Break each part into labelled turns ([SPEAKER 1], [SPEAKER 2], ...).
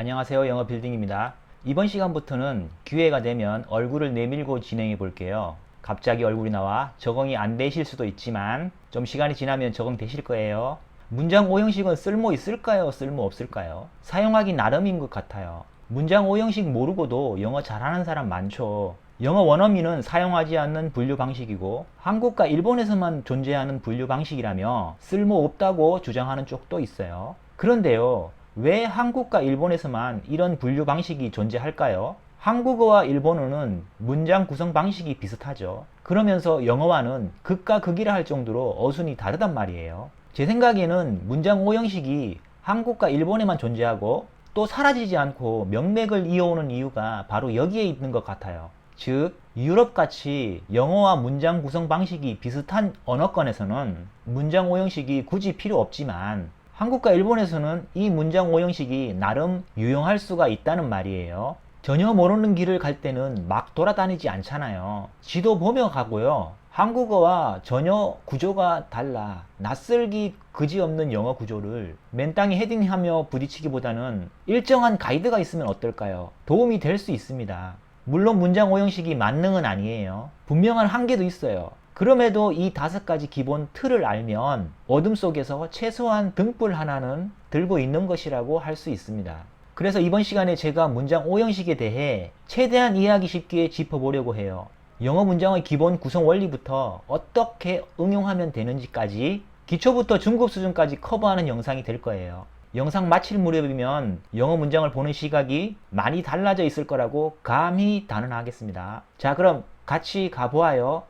[SPEAKER 1] 안녕하세요. 영어 빌딩입니다. 이번 시간부터는 기회가 되면 얼굴을 내밀고 진행해 볼게요. 갑자기 얼굴이 나와 적응이 안 되실 수도 있지만 좀 시간이 지나면 적응 되실 거예요. 문장 오형식은 쓸모 있을까요? 쓸모 없을까요? 사용하기 나름인 것 같아요. 문장 오형식 모르고도 영어 잘하는 사람 많죠. 영어 원어민은 사용하지 않는 분류 방식이고 한국과 일본에서만 존재하는 분류 방식이라며 쓸모 없다고 주장하는 쪽도 있어요. 그런데요, 왜 한국과 일본에서만 이런 분류 방식이 존재할까요? 한국어와 일본어는 문장 구성 방식이 비슷하죠. 그러면서 영어와는 극과 극이라 할 정도로 어순이 다르단 말이에요. 제 생각에는 문장 오형식이 한국과 일본에만 존재하고 또 사라지지 않고 명맥을 이어오는 이유가 바로 여기에 있는 것 같아요. 즉, 유럽같이 영어와 문장 구성 방식이 비슷한 언어권에서는 문장 오형식이 굳이 필요 없지만 한국과 일본에서는 이 문장 오형식이 나름 유용할 수가 있다는 말이에요. 전혀 모르는 길을 갈 때는 막 돌아다니지 않잖아요. 지도 보며 가고요. 한국어와 전혀 구조가 달라 낯설기 그지없는 영어 구조를 맨땅에 헤딩하며 부딪히기보다는 일정한 가이드가 있으면 어떨까요? 도움이 될 수 있습니다. 물론 문장 오형식이 만능은 아니에요. 분명한 한계도 있어요. 그럼에도 이 다섯 가지 기본 틀을 알면 어둠 속에서 최소한 등불 하나는 들고 있는 것이라고 할 수 있습니다. 그래서 이번 시간에 제가 문장 오형식에 대해 최대한 이해하기 쉽게 짚어보려고 해요. 영어 문장의 기본 구성 원리부터 어떻게 응용하면 되는지까지 기초부터 중급 수준까지 커버하는 영상이 될 거예요. 영상 마칠 무렵이면 영어 문장을 보는 시각이 많이 달라져 있을 거라고 감히 단언하겠습니다. 자, 그럼 같이 가보아요.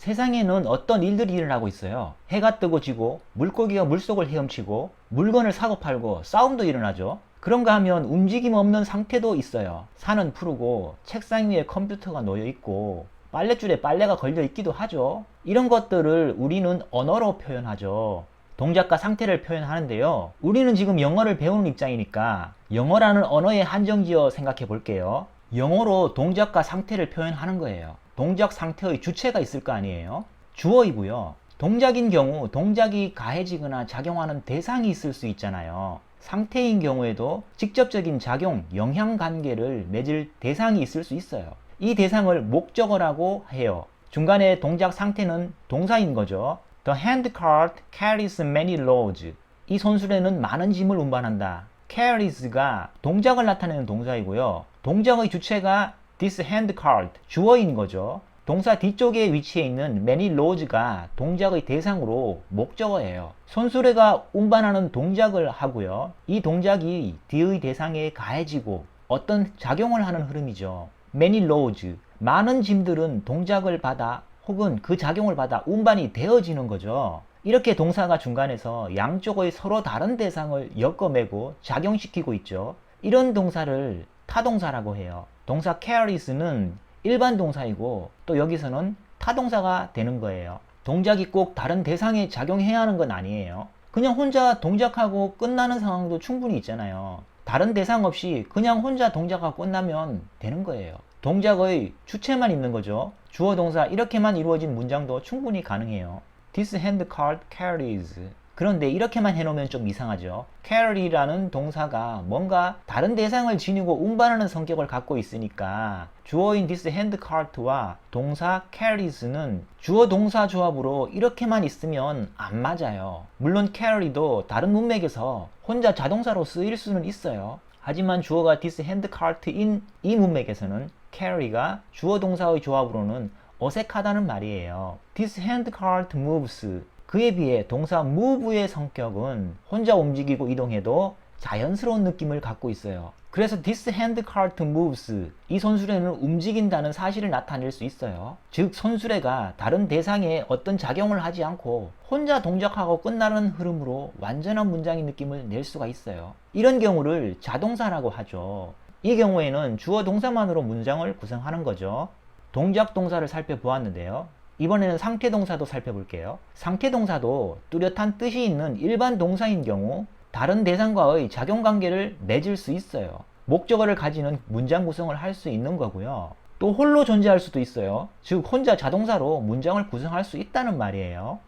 [SPEAKER 1] 세상에는 어떤 일들이 일어나고 있어요. 해가 뜨고 지고, 물고기가 물속을 헤엄치고, 물건을 사고 팔고, 싸움도 일어나죠. 그런가 하면 움직임 없는 상태도 있어요. 산은 푸르고, 책상 위에 컴퓨터가 놓여 있고, 빨랫줄에 빨래가 걸려 있기도 하죠. 이런 것들을 우리는 언어로 표현하죠. 동작과 상태를 표현하는데요. 우리는 지금 영어를 배우는 입장이니까 영어라는 언어에 한정지어 생각해 볼게요. 영어로 동작과 상태를 표현하는 거예요. 동작 상태의 주체가 있을 거 아니에요. 주어이고요. 동작인 경우 동작이 가해지거나 작용하는 대상이 있을 수 있잖아요. 상태인 경우에도 직접적인 작용, 영향 관계를 맺을 대상이 있을 수 있어요. 이 대상을 목적어라고 해요. 중간에 동작 상태는 동사인 거죠. The handcart carries many loads. 이 손수레는 많은 짐을 운반한다. carries가 동작을 나타내는 동사이고요. 동작의 주체가 this handcart, 주어인 거죠. 동사 뒤쪽에 위치해 있는 many loads가 동작의 대상으로 목적어예요. 손수레가 운반하는 동작을 하고요. 이 동작이 뒤의 대상에 가해지고 어떤 작용을 하는 흐름이죠. many loads, 많은 짐들은 동작을 받아 혹은 그 작용을 받아 운반이 되어지는 거죠. 이렇게 동사가 중간에서 양쪽의 서로 다른 대상을 엮어매고 작용시키고 있죠. 이런 동사를 타동사라고 해요. 동사 carries는 일반 동사이고 또 여기서는 타동사가 되는 거예요. 동작이 꼭 다른 대상에 작용해야 하는 건 아니에요. 그냥 혼자 동작하고 끝나는 상황도 충분히 있잖아요. 다른 대상 없이 그냥 혼자 동작하고 끝나면 되는 거예요. 동작의 주체만 있는 거죠. 주어 동사 이렇게만 이루어진 문장도 충분히 가능해요. This handcart carries. 그런데 이렇게만 해놓으면 좀 이상하죠. carry라는 동사가 뭔가 다른 대상을 지니고 운반하는 성격을 갖고 있으니까 주어인 this handcart와 동사 carries는 주어 동사 조합으로 이렇게만 있으면 안 맞아요. 물론 carry도 다른 문맥에서 혼자 자동사로 쓰일 수는 있어요. 하지만 주어가 this handcart인 이 문맥에서는 carry가 주어 동사의 조합으로는 어색하다는 말이에요. This handcart moves. 그에 비해 동사 move의 성격은 혼자 움직이고 이동해도 자연스러운 느낌을 갖고 있어요. 그래서 this handcart moves. 이 손수레는 움직인다는 사실을 나타낼 수 있어요. 즉, 손수레가 다른 대상에 어떤 작용을 하지 않고 혼자 동작하고 끝나는 흐름으로 완전한 문장의 느낌을 낼 수가 있어요. 이런 경우를 자동사라고 하죠. 이 경우에는 주어 동사만으로 문장을 구성하는 거죠. 동작 동사를 살펴보았는데요. 이번에는 상태 동사도 살펴볼게요. 상태 동사도 뚜렷한 뜻이 있는 일반 동사인 경우 다른 대상과의 작용 관계를 맺을 수 있어요. 목적어를 가지는 문장 구성을 할 수 있는 거고요. 또 홀로 존재할 수도 있어요. 즉 혼자 자동사로 문장을 구성할 수 있다는 말이에요.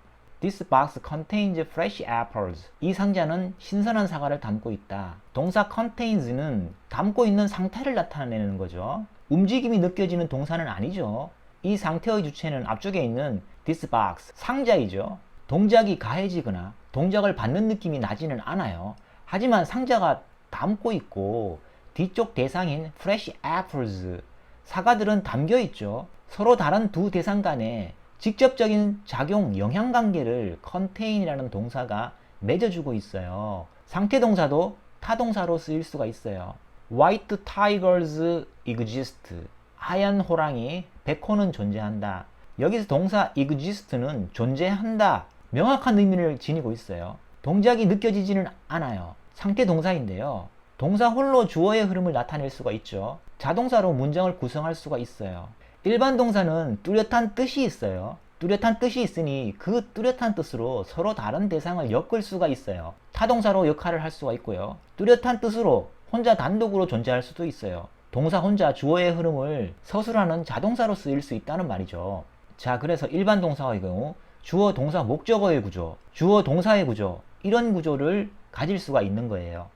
[SPEAKER 1] This box contains fresh apples. 이 상자는 신선한 사과를 담고 있다. 동사 contains는 담고 있는 상태를 나타내는 거죠. 움직임이 느껴지는 동사는 아니죠. 이 상태의 주체는 앞쪽에 있는 this box, 상자이죠. 동작이 가해지거나 동작을 받는 느낌이 나지는 않아요. 하지만 상자가 담고 있고 뒤쪽 대상인 fresh apples, 사과들은 담겨 있죠. 서로 다른 두 대상 간에 직접적인 작용 영향 관계를 contain이라는 동사가 맺어주고 있어요. 상태 동사도 타동사로 쓰일 수가 있어요. White tigers exist. 하얀 호랑이, 백호는 존재한다. 여기서 동사 exist는 존재한다. 명확한 의미를 지니고 있어요. 동작이 느껴지지는 않아요. 상태 동사인데요. 동사 홀로 주어의 흐름을 나타낼 수가 있죠. 자동사로 문장을 구성할 수가 있어요. 일반 동사는 뚜렷한 뜻이 있어요. 뚜렷한 뜻이 있으니 그 뚜렷한 뜻으로 서로 다른 대상을 엮을 수가 있어요. 타동사로 역할을 할 수가 있고요. 뚜렷한 뜻으로 혼자 단독으로 존재할 수도 있어요. 동사 혼자 주어의 흐름을 서술하는 자동사로 쓰일 수 있다는 말이죠. 자, 그래서 일반 동사의 경우 주어, 동사, 목적어의 구조, 주어, 동사의 구조 이런 구조를 가질 수가 있는 거예요.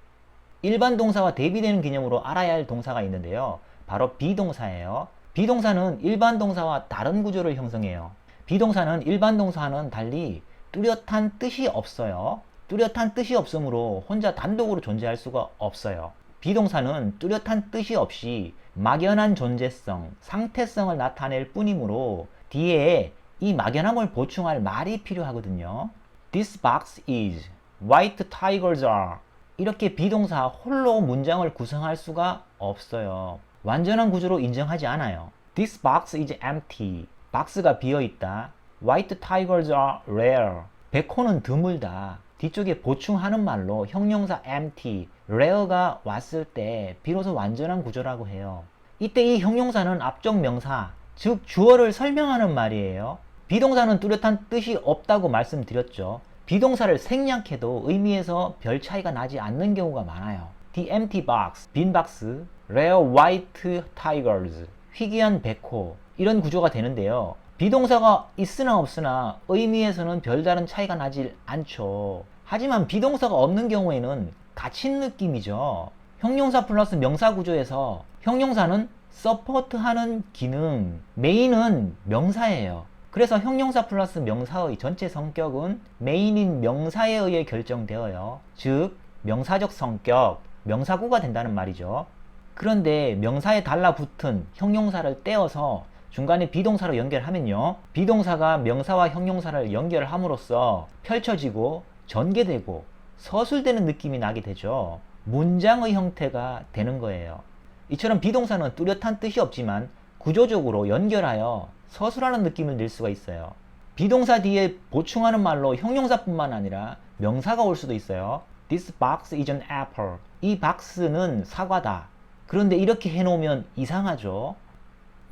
[SPEAKER 1] 일반 동사와 대비되는 개념으로 알아야 할 동사가 있는데요. 바로 비동사예요. 비동사는 일반 동사와 다른 구조를 형성해요. 비동사는 일반 동사와는 달리 뚜렷한 뜻이 없어요. 뚜렷한 뜻이 없으므로 혼자 단독으로 존재할 수가 없어요. 비동사는 뚜렷한 뜻이 없이 막연한 존재성, 상태성을 나타낼 뿐이므로 뒤에 이 막연함을 보충할 말이 필요하거든요. This box is, white tigers are. 이렇게 비동사 홀로 문장을 구성할 수가 없어요. 완전한 구조로 인정하지 않아요. This box is empty. 박스가 비어 있다. White tigers are rare. 백호는 드물다. 뒤쪽에 보충하는 말로 형용사 empty, rare가 왔을 때 비로소 완전한 구조라고 해요. 이때 이 형용사는 앞쪽 명사, 즉 주어를 설명하는 말이에요. 비동사는 뚜렷한 뜻이 없다고 말씀드렸죠. 비동사를 생략해도 의미에서 별 차이가 나지 않는 경우가 많아요. The empty box, 빈 박스, rare white tigers, 희귀한 백호 이런 구조가 되는데요. 비동사가 있으나 없으나 의미에서는 별다른 차이가 나질 않죠. 하지만 비동사가 없는 경우에는 갇힌 느낌이죠. 형용사 플러스 명사 구조에서 형용사는 서포트하는 기능, 메인은 명사예요. 그래서 형용사 플러스 명사의 전체 성격은 메인인 명사에 의해 결정되어요. 즉, 명사적 성격, 명사구가 된다는 말이죠. 그런데 명사에 달라붙은 형용사를 떼어서 중간에 비동사로 연결하면요. 비동사가 명사와 형용사를 연결함으로써 펼쳐지고 전개되고 서술되는 느낌이 나게 되죠. 문장의 형태가 되는 거예요. 이처럼 비동사는 뚜렷한 뜻이 없지만 구조적으로 연결하여 서술하는 느낌을 낼 수가 있어요. 비동사 뒤에 보충하는 말로 형용사뿐만 아니라 명사가 올 수도 있어요. This box is an apple. 이 박스는 사과다. 그런데 이렇게 해놓으면 이상하죠.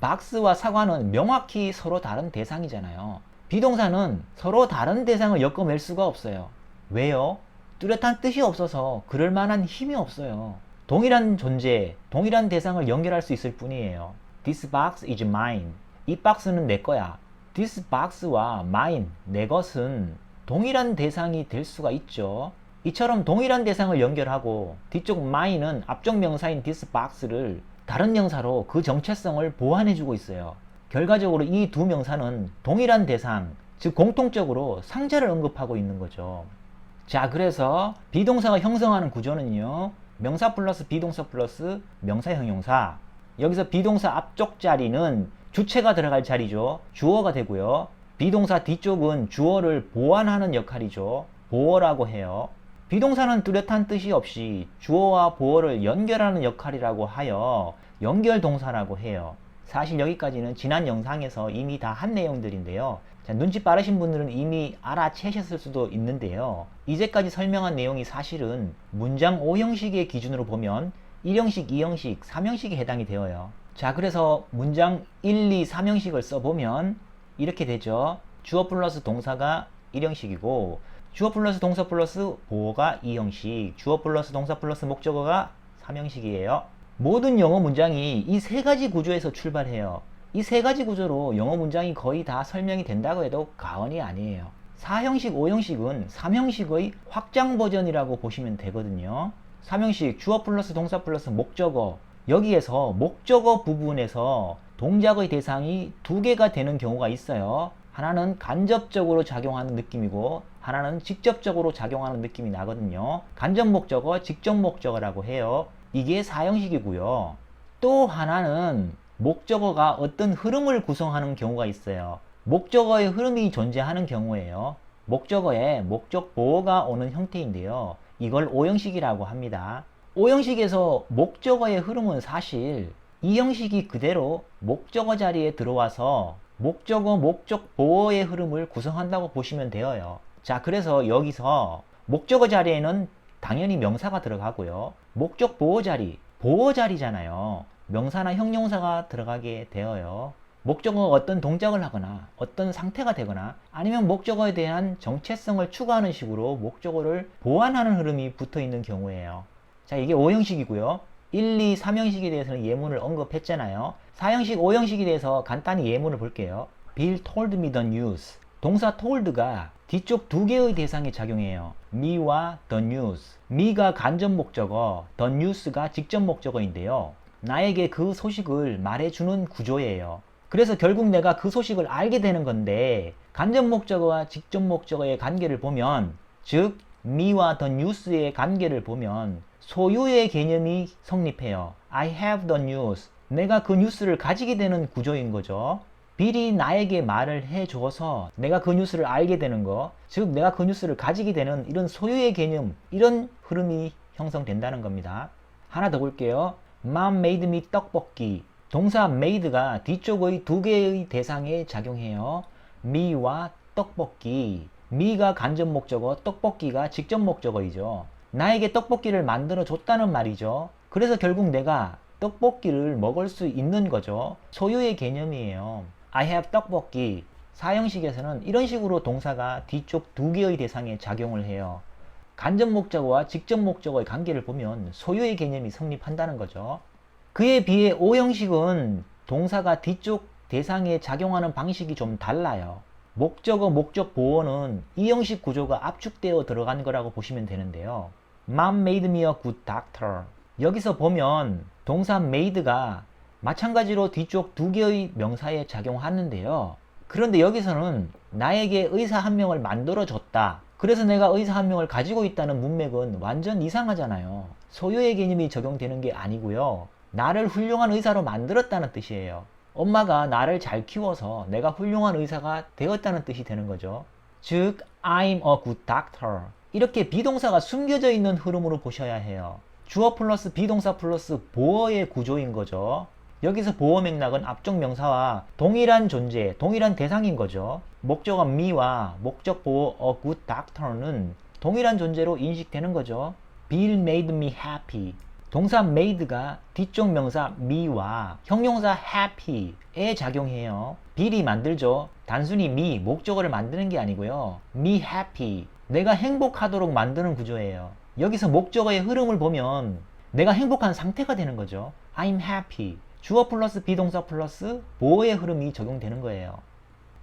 [SPEAKER 1] 박스와 사과는 명확히 서로 다른 대상이잖아요. 비동사는 서로 다른 대상을 엮어낼 수가 없어요. 왜요? 뚜렷한 뜻이 없어서 그럴 만한 힘이 없어요. 동일한 존재, 동일한 대상을 연결할 수 있을 뿐이에요. This box is mine. 이 박스는 내 거야. This box와 mine, 내 것은 동일한 대상이 될 수가 있죠. 이처럼 동일한 대상을 연결하고 뒤쪽 mine은 앞쪽 명사인 this box를 다른 명사로 그 정체성을 보완해주고 있어요. 결과적으로 이 두 명사는 동일한 대상, 즉 공통적으로 상자를 언급하고 있는 거죠. 자, 그래서 비동사가 형성하는 구조는요. 명사 플러스 비동사 플러스 명사 형용사. 여기서 비동사 앞쪽 자리는 주체가 들어갈 자리죠. 주어가 되고요. 비동사 뒤쪽은 주어를 보완하는 역할이죠. 보어라고 해요. 비동사는 뚜렷한 뜻이 없이 주어와 보어를 연결하는 역할이라고 하여 연결 동사라고 해요. 사실 여기까지는 지난 영상에서 이미 다 한 내용들인데요. 자, 눈치 빠르신 분들은 이미 알아채셨을 수도 있는데요. 이제까지 설명한 내용이 사실은 문장 5형식의 기준으로 보면 1형식, 2형식, 3형식에 해당이 되어요. 자, 그래서 문장 1, 2, 3형식을 써보면 이렇게 되죠. 주어 플러스 동사가 1형식이고 주어 플러스 동사 플러스 보어가 2형식, 주어 플러스 동사 플러스 목적어가 3형식이에요. 모든 영어 문장이 이 세 가지 구조에서 출발해요. 이 세 가지 구조로 영어 문장이 거의 다 설명이 된다고 해도 과언이 아니에요. 4형식, 5형식은 3형식의 확장 버전이라고 보시면 되거든요. 3형식 주어 플러스 동사 플러스 목적어 여기에서 목적어 부분에서 동작의 대상이 두 개가 되는 경우가 있어요. 하나는 간접적으로 작용하는 느낌이고 하나는 직접적으로 작용하는 느낌이 나거든요. 간접 목적어, 직접 목적어라고 해요. 이게 4형식이고요. 또 하나는 목적어가 어떤 흐름을 구성하는 경우가 있어요. 목적어의 흐름이 존재하는 경우에요. 목적어에 목적 보어가 오는 형태인데요. 이걸 오형식이라고 합니다. 오형식에서 목적어의 흐름은 사실 이 형식이 그대로 목적어 자리에 들어와서 목적어, 목적 보어의 흐름을 구성한다고 보시면 되어요. 자, 그래서 여기서 목적어 자리에는 당연히 명사가 들어가고요. 목적 보어 자리, 보어 자리잖아요. 명사나 형용사가 들어가게 되어요. 목적어가 어떤 동작을 하거나 어떤 상태가 되거나 아니면 목적어에 대한 정체성을 추구하는 식으로 목적어를 보완하는 흐름이 붙어 있는 경우에요. 자, 이게 5형식이고요. 1, 2, 3형식에 대해서는 예문을 언급했잖아요. 4형식, 5형식에 대해서 간단히 예문을 볼게요. Bill told me the news. 동사 told가 뒤쪽 두 개의 대상에 작용해요. me와 the news. me가 간접 목적어, the news가 직접 목적어인데요. 나에게 그 소식을 말해주는 구조예요. 그래서 결국 내가 그 소식을 알게 되는 건데 간접 목적어와 직접 목적어의 관계를 보면 즉 me와 the news의 관계를 보면 소유의 개념이 성립해요. I have the news. 내가 그 뉴스를 가지게 되는 구조인 거죠. 빌이 나에게 말을 해줘서 내가 그 뉴스를 알게 되는 거, 즉 내가 그 뉴스를 가지게 되는 이런 소유의 개념, 이런 흐름이 형성된다는 겁니다. 하나 더 볼게요. Mom made me 떡볶이. 동사 made가 뒤쪽의 두 개의 대상에 작용해요. me와 떡볶이. me가 간접 목적어, 떡볶이가 직접 목적어이죠. 나에게 떡볶이를 만들어 줬다는 말이죠. 그래서 결국 내가 떡볶이를 먹을 수 있는 거죠. 소유의 개념이에요. I have 떡볶이. 사형식에서는 이런 식으로 동사가 뒤쪽 두 개의 대상에 작용을 해요. 간접 목적어와 직접 목적어의 관계를 보면 소유의 개념이 성립한다는 거죠. 그에 비해 오형식은 동사가 뒤쪽 대상에 작용하는 방식이 좀 달라요. 목적어, 목적 보어는 이 형식 구조가 압축되어 들어간 거라고 보시면 되는데요. Mom made me a good doctor. 여기서 보면 동사 made가 마찬가지로 뒤쪽 두 개의 명사에 작용하는데요. 그런데 여기서는 나에게 의사 한 명을 만들어 줬다. 그래서 내가 의사 한 명을 가지고 있다는 문맥은 완전 이상하잖아요. 소유의 개념이 적용되는 게 아니고요. 나를 훌륭한 의사로 만들었다는 뜻이에요. 엄마가 나를 잘 키워서 내가 훌륭한 의사가 되었다는 뜻이 되는 거죠. 즉, I'm a good doctor. 이렇게 비동사가 숨겨져 있는 흐름으로 보셔야 해요. 주어 플러스 비동사 플러스 보어의 구조인 거죠. 여기서 보어 맥락은 앞쪽 명사와 동일한 존재, 동일한 대상인 거죠. 목적어 me와 목적 보어 a good doctor는 동일한 존재로 인식되는 거죠. Bill made me happy. 동사 made가 뒤쪽 명사 me와 형용사 happy에 작용해요. bill이 만들죠. 단순히 me, 목적어를 만드는 게 아니고요. me happy. 내가 행복하도록 만드는 구조예요. 여기서 목적어의 흐름을 보면 내가 행복한 상태가 되는 거죠. I'm happy. 주어 플러스 비동사 플러스 보어의 흐름이 적용되는 거예요.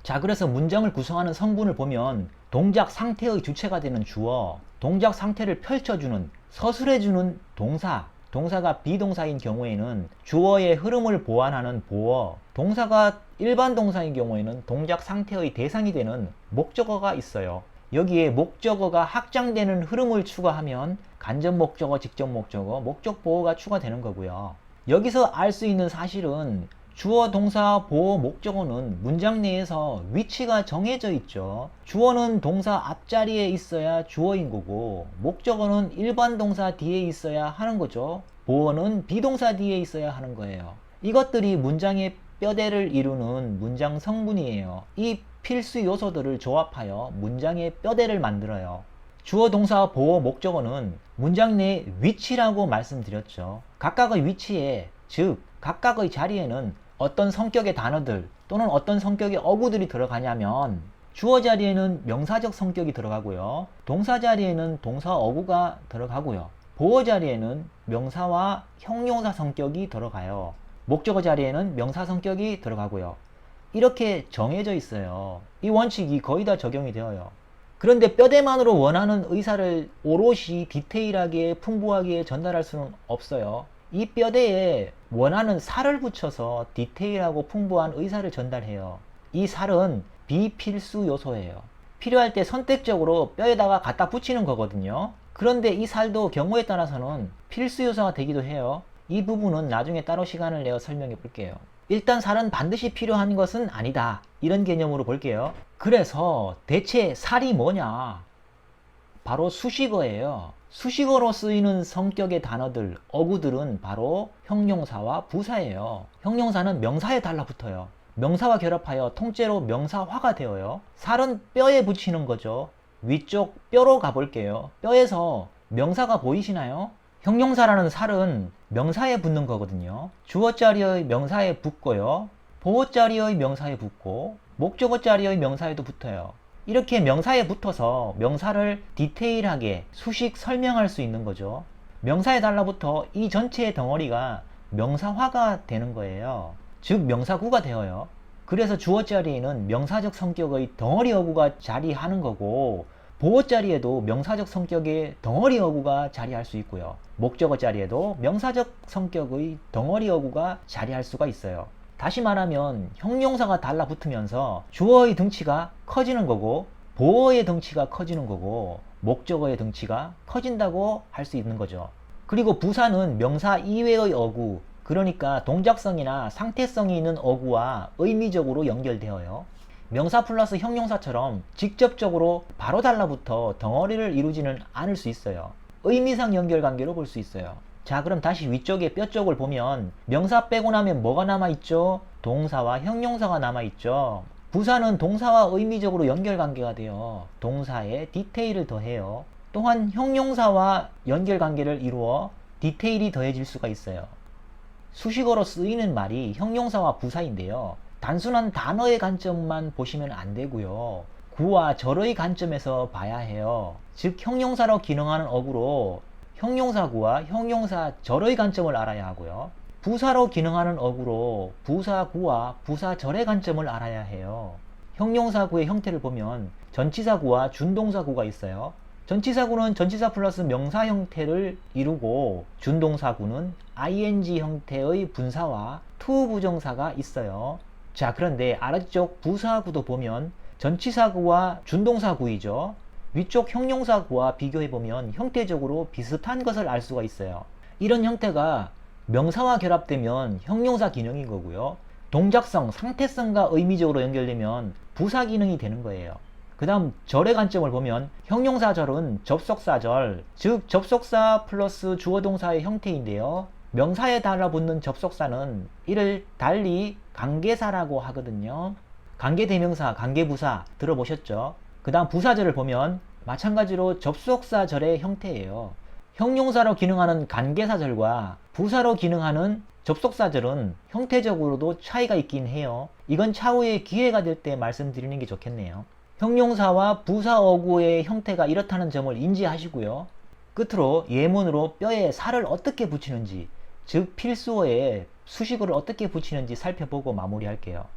[SPEAKER 1] 자, 그래서 문장을 구성하는 성분을 보면 동작 상태의 주체가 되는 주어, 동작 상태를 펼쳐주는, 서술해주는 동사, 동사가 비동사인 경우에는 주어의 흐름을 보완하는 보어, 동사가 일반 동사인 경우에는 동작 상태의 대상이 되는 목적어가 있어요. 여기에 목적어가 확장되는 흐름을 추가하면 간접 목적어, 직접 목적어, 목적 보어가 추가되는 거고요. 여기서 알 수 있는 사실은 주어, 동사, 보어, 목적어는 문장 내에서 위치가 정해져 있죠. 주어는 동사 앞자리에 있어야 주어인 거고, 목적어는 일반 동사 뒤에 있어야 하는 거죠. 보어는 비동사 뒤에 있어야 하는 거예요. 이것들이 문장의 뼈대를 이루는 문장 성분이에요. 이 필수 요소들을 조합하여 문장의 뼈대를 만들어요. 주어, 동사, 보어, 목적어는 문장 내 위치라고 말씀드렸죠. 각각의 위치에, 즉, 각각의 자리에는 어떤 성격의 단어들 또는 어떤 성격의 어구들이 들어가냐면 주어 자리에는 명사적 성격이 들어가고요. 동사 자리에는 동사 어구가 들어가고요. 보어 자리에는 명사와 형용사 성격이 들어가요. 목적어 자리에는 명사 성격이 들어가고요. 이렇게 정해져 있어요. 이 원칙이 거의 다 적용이 되어요. 그런데 뼈대만으로 원하는 의사를 오롯이 디테일하게 풍부하게 전달할 수는 없어요. 이 뼈대에 원하는 살을 붙여서 디테일하고 풍부한 의사를 전달해요. 이 살은 비필수 요소예요. 필요할 때 선택적으로 뼈에다가 갖다 붙이는 거거든요. 그런데 이 살도 경우에 따라서는 필수 요소가 되기도 해요. 이 부분은 나중에 따로 시간을 내어 설명해 볼게요. 일단 살은 반드시 필요한 것은 아니다. 이런 개념으로 볼게요. 그래서 대체 살이 뭐냐? 바로 수식어예요. 수식어로 쓰이는 성격의 단어들, 어구들은 바로 형용사와 부사예요. 형용사는 명사에 달라붙어요. 명사와 결합하여 통째로 명사화가 되어요. 살은 뼈에 붙이는 거죠. 위쪽 뼈로 가볼게요. 뼈에서 명사가 보이시나요? 형용사라는 살은 명사에 붙는 거거든요. 주어 자리의 명사에 붙고요. 보어 자리의 명사에 붙고 목적어 자리의 명사에도 붙어요. 이렇게 명사에 붙어서 명사를 디테일하게 수식 설명할 수 있는 거죠. 명사에 달라붙어 이 전체의 덩어리가 명사화가 되는 거예요. 즉 명사구가 되어요. 그래서 주어 자리에는 명사적 성격의 덩어리 어구가 자리하는 거고 보어 자리에도 명사적 성격의 덩어리 어구가 자리할 수 있고요. 목적어 자리에도 명사적 성격의 덩어리 어구가 자리할 수가 있어요. 다시 말하면 형용사가 달라붙으면서 주어의 덩치가 커지는 거고 보어의 덩치가 커지는 거고 목적어의 덩치가 커진다고 할 수 있는 거죠. 그리고 부사는 명사 이외의 어구 그러니까 동작성이나 상태성이 있는 어구와 의미적으로 연결되어요. 명사 플러스 형용사처럼 직접적으로 바로 달라붙어 덩어리를 이루지는 않을 수 있어요. 의미상 연결관계로 볼 수 있어요. 자 그럼 다시 위쪽에 뼈 쪽을 보면 명사 빼고 나면 뭐가 남아있죠? 동사와 형용사가 남아있죠. 부사는 동사와 의미적으로 연결관계가 돼요. 동사에 디테일을 더해요. 또한 형용사와 연결관계를 이루어 디테일이 더해질 수가 있어요. 수식어로 쓰이는 말이 형용사와 부사인데요. 단순한 단어의 관점만 보시면 안 되고요. 구와 절의 관점에서 봐야 해요. 즉 형용사로 기능하는 어구로 형용사 구와 형용사 절의 관점을 알아야 하고요. 부사로 기능하는 어구로 부사 구와 부사 절의 관점을 알아야 해요. 형용사 구의 형태를 보면 전치사 구와 준동사 구가 있어요. 전치사 구는 전치사 플러스 명사 형태를 이루고 준동사 구는 ing 형태의 분사와 to 부정사가 있어요. 자, 그런데 아래쪽 부사구도 보면 전치사구와 준동사구이죠. 위쪽 형용사구와 비교해보면 형태적으로 비슷한 것을 알 수가 있어요. 이런 형태가 명사와 결합되면 형용사 기능인 거고요. 동작성, 상태성과 의미적으로 연결되면 부사 기능이 되는 거예요. 그 다음 절의 관점을 보면 형용사절은 접속사절, 즉 접속사 플러스 주어동사의 형태인데요. 명사에 달라붙는 접속사는 이를 달리 관계사라고 하거든요. 관계대명사, 관계부사 들어보셨죠? 그 다음 부사절을 보면 마찬가지로 접속사절의 형태예요. 형용사로 기능하는 관계사절과 부사로 기능하는 접속사절은 형태적으로도 차이가 있긴 해요. 이건 차후에 기회가 될 때 말씀드리는 게 좋겠네요. 형용사와 부사 어구의 형태가 이렇다는 점을 인지하시고요. 끝으로 예문으로 뼈에 살을 어떻게 붙이는지, 즉 필수어에 수식어를 어떻게 붙이는지 살펴보고 마무리할게요.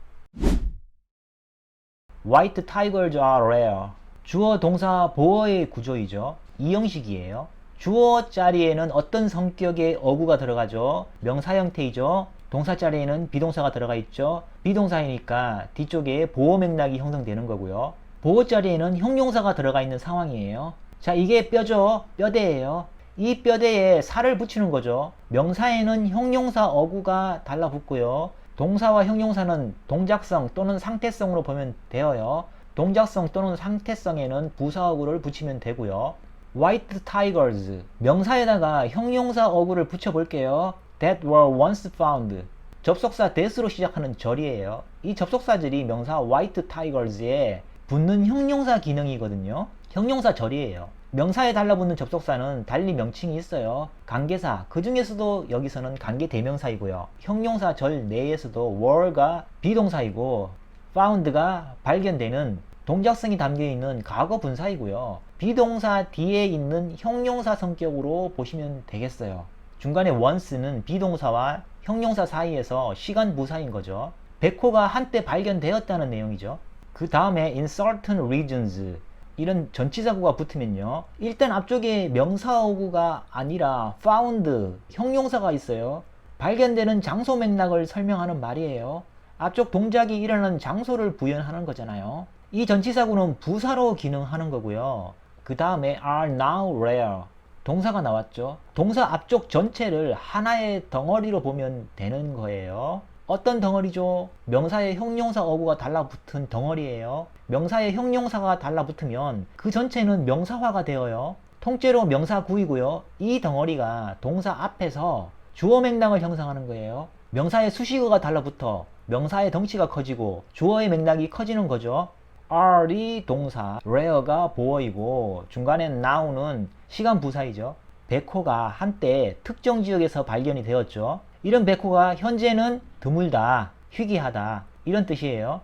[SPEAKER 1] White tigers are rare. 주어 동사 보어의 구조이죠. 이 형식이에요. 주어 자리에는 어떤 성격의 어구가 들어가죠? 명사 형태이죠. 동사 자리에는 비동사가 들어가 있죠. 비동사이니까 뒤쪽에 보어 맥락이 형성되는 거고요. 보어 자리에는 형용사가 들어가 있는 상황이에요. 자, 이게 뼈죠. 뼈대예요. 이 뼈대에 살을 붙이는 거죠. 명사에는 형용사 어구가 달라붙고요. 동사와 형용사는 동작성 또는 상태성으로 보면 되어요. 동작성 또는 상태성에는 부사 어구를 붙이면 되고요. White tigers 명사에다가 형용사 어구를 붙여볼게요. That were once found 접속사 that으로 시작하는 절이에요. 이 접속사절이 명사 white tigers에 붙는 형용사 기능이거든요. 형용사 절이에요. 명사에 달라붙는 접속사는 달리 명칭이 있어요. 관계사, 그 중에서도 여기서는 관계 대명사이고요. 형용사 절 내에서도 were가 비동사이고 found가 발견되는 동작성이 담겨 있는 과거 분사이고요. 비동사 뒤에 있는 형용사 성격으로 보시면 되겠어요. 중간에 once는 비동사와 형용사 사이에서 시간 부사인 거죠. 백호가 한때 발견되었다는 내용이죠. 그 다음에 in certain regions 이런 전치사구가 붙으면요. 일단 앞쪽에 명사어구가 아니라 found 형용사가 있어요. 발견되는 장소 맥락을 설명하는 말이에요. 앞쪽 동작이 일어나는 장소를 부연하는 거잖아요. 이 전치사구는 부사로 기능하는 거고요. 그 다음에 are now rare 동사가 나왔죠. 동사 앞쪽 전체를 하나의 덩어리로 보면 되는 거예요. 어떤 덩어리죠? 명사의 형용사 어구가 달라붙은 덩어리예요. 명사의 형용사가 달라붙으면 그 전체는 명사화가 되어요. 통째로 명사구이고요. 이 덩어리가 동사 앞에서 주어 맥락을 형성하는 거예요. 명사의 수식어가 달라붙어 명사의 덩치가 커지고 주어의 맥락이 커지는 거죠. are이 동사, rare가 보어이고 중간에 now는 시간 부사이죠. 백호가 한때 특정 지역에서 발견이 되었죠. 이런 백호가 현재는 드물다, 희귀하다 이런 뜻이에요.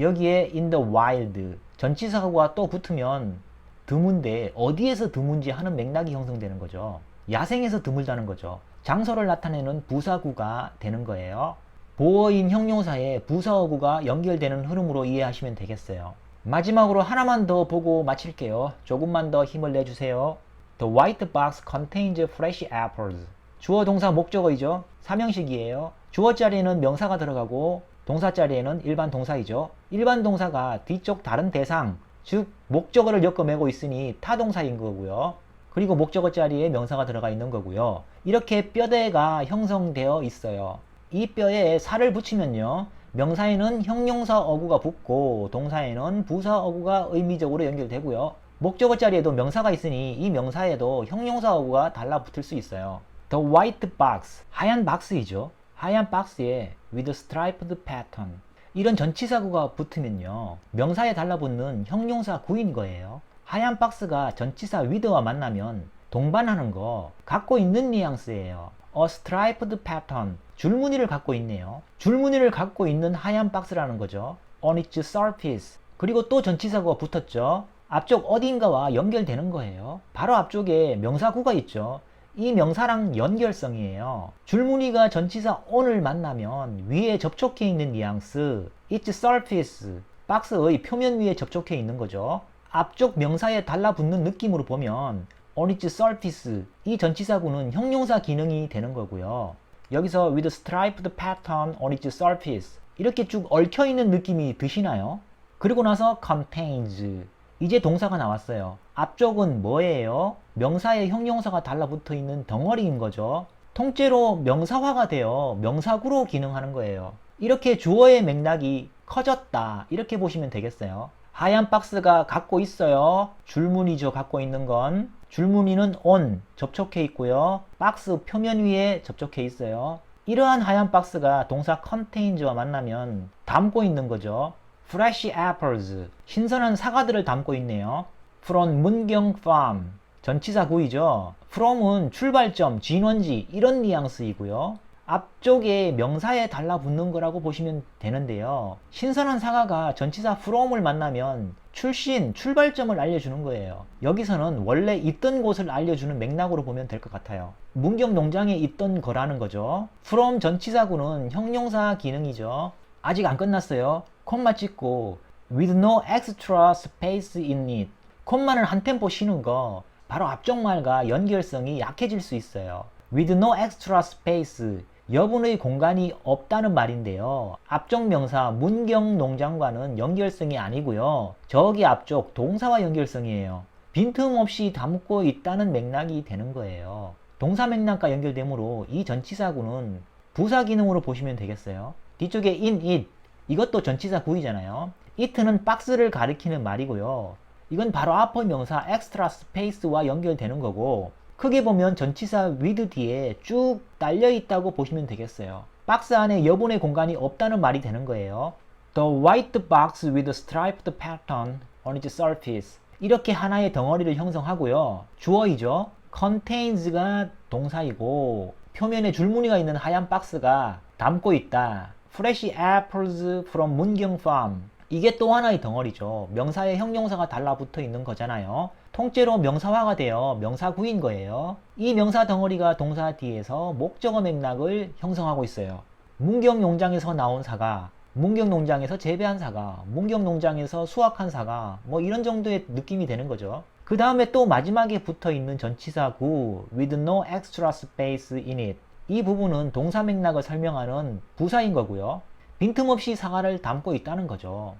[SPEAKER 1] 여기에 in the wild 전치사가 또 붙으면 드문데 어디에서 드문지 하는 맥락이 형성되는 거죠. 야생에서 드물다는 거죠. 장소를 나타내는 부사구가 되는 거예요. 보어인 형용사에 부사어구가 연결되는 흐름으로 이해하시면 되겠어요. 마지막으로 하나만 더 보고 마칠게요. 조금만 더 힘을 내주세요. The white box contains fresh apples. 주어 동사 목적어이죠. 삼형식이에요. 주어 자리에는 명사가 들어가고 동사 자리에는 일반 동사이죠. 일반 동사가 뒤쪽 다른 대상, 즉 목적어를 엮어매고 있으니 타동사인 거고요. 그리고 목적어 자리에 명사가 들어가 있는 거고요. 이렇게 뼈대가 형성되어 있어요. 이 뼈에 살을 붙이면요. 명사에는 형용사 어구가 붙고 동사에는 부사 어구가 의미적으로 연결되고요. 목적어 자리에도 명사가 있으니 이 명사에도 형용사 어구가 달라붙을 수 있어요. The white box, 하얀 박스이죠. 하얀 박스에 with striped pattern. 이런 전치사구가 붙으면요. 명사에 달라붙는 형용사 구인 거예요. 하얀 박스가 전치사 with와 만나면 동반하는 거 갖고 있는 뉘앙스예요. A striped pattern. 줄무늬를 갖고 있네요. 줄무늬를 갖고 있는 하얀 박스라는 거죠. On its surface. 그리고 또 전치사구가 붙었죠. 앞쪽 어딘가와 연결되는 거예요. 바로 앞쪽에 명사구가 있죠. 이 명사랑 연결성이에요. 줄무늬가 전치사 on을 만나면 위에 접촉해 있는 뉘앙스 its surface 박스의 표면 위에 접촉해 있는 거죠. 앞쪽 명사에 달라붙는 느낌으로 보면 on its surface 이 전치사구는 형용사 기능이 되는 거고요. 여기서 with striped pattern on its surface 이렇게 쭉 얽혀 있는 느낌이 드시나요? 그리고 나서 contains 이제 동사가 나왔어요. 앞쪽은 뭐예요? 명사의 형용사가 달라붙어 있는 덩어리인 거죠. 통째로 명사화가 되어 명사구로 기능하는 거예요. 이렇게 주어의 맥락이 커졌다. 이렇게 보시면 되겠어요. 하얀 박스가 갖고 있어요. 줄무늬죠. 갖고 있는 건. 줄무늬는 on 접촉해 있고요. 박스 표면 위에 접촉해 있어요. 이러한 하얀 박스가 동사 contains와 만나면 담고 있는 거죠. fresh apples 신선한 사과들을 담고 있네요. from 문경 farm 전치사 구이죠. from은 출발점, 진원지 이런 뉘앙스이고요. 앞쪽에 명사에 달라붙는 거라고 보시면 되는데요. 신선한 사과가 전치사 from을 만나면 출신, 출발점을 알려주는 거예요. 여기서는 원래 있던 곳을 알려주는 맥락으로 보면 될 것 같아요. 문경 농장에 있던 거라는 거죠. from 전치사구는 형용사 기능이죠. 아직 안 끝났어요. 콤마 찍고 with no extra space in it. 콤마를 한 템포 쉬는 거 바로 앞쪽 말과 연결성이 약해질 수 있어요. with no extra space. 여분의 공간이 없다는 말인데요. 앞쪽 명사 문경 농장과는 연결성이 아니고요. 저기 앞쪽 동사와 연결성이에요. 빈틈없이 담고 있다는 맥락이 되는 거예요. 동사 맥락과 연결되므로 이 전치사구는 부사 기능으로 보시면 되겠어요. 뒤쪽에 in it 이것도 전치사 구이잖아요. it는 박스를 가리키는 말이고요. 이건 바로 앞의 명사 extra space와 연결되는 거고 크게 보면 전치사 with 뒤에 쭉 딸려 있다고 보시면 되겠어요. 박스 안에 여분의 공간이 없다는 말이 되는 거예요. The white box with striped pattern on its surface. 이렇게 하나의 덩어리를 형성하고요. 주어이죠. contains가 동사이고 표면에 줄무늬가 있는 하얀 박스가 담고 있다. Fresh apples from 문경 farm. 이게 또 하나의 덩어리죠. 명사에 형용사가 달라붙어 있는 거잖아요. 통째로 명사화가 되어 명사구인 거예요. 이 명사 덩어리가 동사 뒤에서 목적어 맥락을 형성하고 있어요. 문경 용장에서 나온 사과, 문경 농장에서 재배한 사과, 문경 농장에서 수확한 사과, 뭐 이런 정도의 느낌이 되는 거죠. 그 다음에 또 마지막에 붙어 있는 전치사 구 with no extra space in it. 이 부분은 동사 맥락을 설명하는 부사인 거고요. 빈틈없이 사과를 담고 있다는 거죠.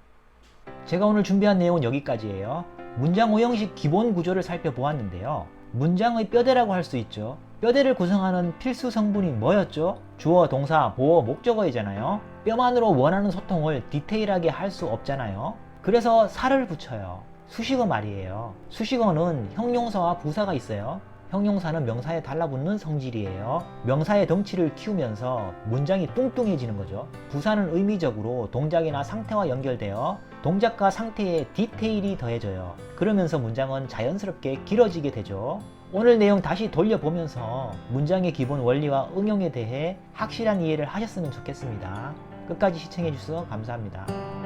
[SPEAKER 1] 제가 오늘 준비한 내용은 여기까지예요. 문장 오형식 기본 구조를 살펴보았는데요. 문장의 뼈대라고 할 수 있죠. 뼈대를 구성하는 필수 성분이 뭐였죠? 주어, 동사, 보어, 목적어이잖아요. 뼈만으로 원하는 소통을 디테일하게 할 수 없잖아요. 그래서 살을 붙여요. 수식어 말이에요. 수식어는 형용사와 부사가 있어요. 형용사는 명사에 달라붙는 성질이에요. 명사의 덩치를 키우면서 문장이 뚱뚱해지는 거죠. 부사는 의미적으로 동작이나 상태와 연결되어 동작과 상태에 디테일이 더해져요. 그러면서 문장은 자연스럽게 길어지게 되죠. 오늘 내용 다시 돌려보면서 문장의 기본 원리와 응용에 대해 확실한 이해를 하셨으면 좋겠습니다. 끝까지 시청해주셔서 감사합니다.